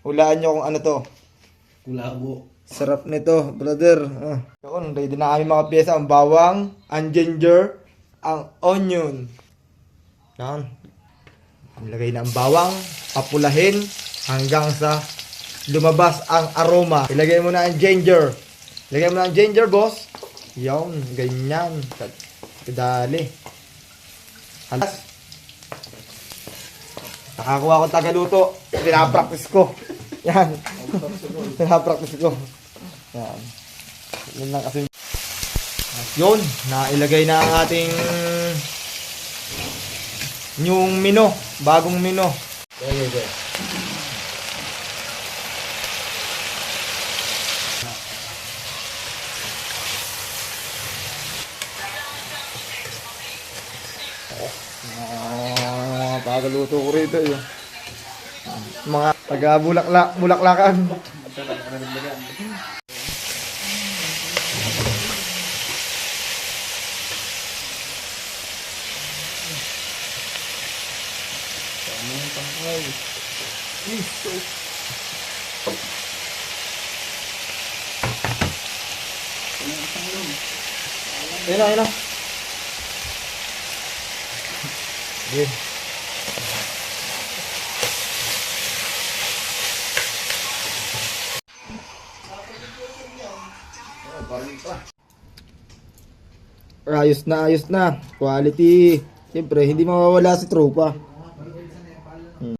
Hulaan nyo kung ano to. Kulabo. Sarap nito, brother. Ah. Yun, ready na kami mga pyesa. Ang bawang, ang ginger, ang onion. Yan. Ilagay na ang bawang, papulahin hanggang sa lumabas ang aroma. Ilagay mo na ang ginger. Ilagay mo na ang ginger, boss. Yan, ganyan. Kadali. Halas. Nakakuha ko tagaluto. Pinapractice ko. Yan. Pinapractice ko. Yan. Yun lang kasi. At yun, nailagay na ang ating yung mino, bagong mino. Okay, okay. Ah, pagaluto ko rito yun. Mga taga bulaklak, bulaklakan. Ayun na, ayun na. Yun. Ayos na, ayos na. Quality. Siyempre, hindi mawawala si tropa.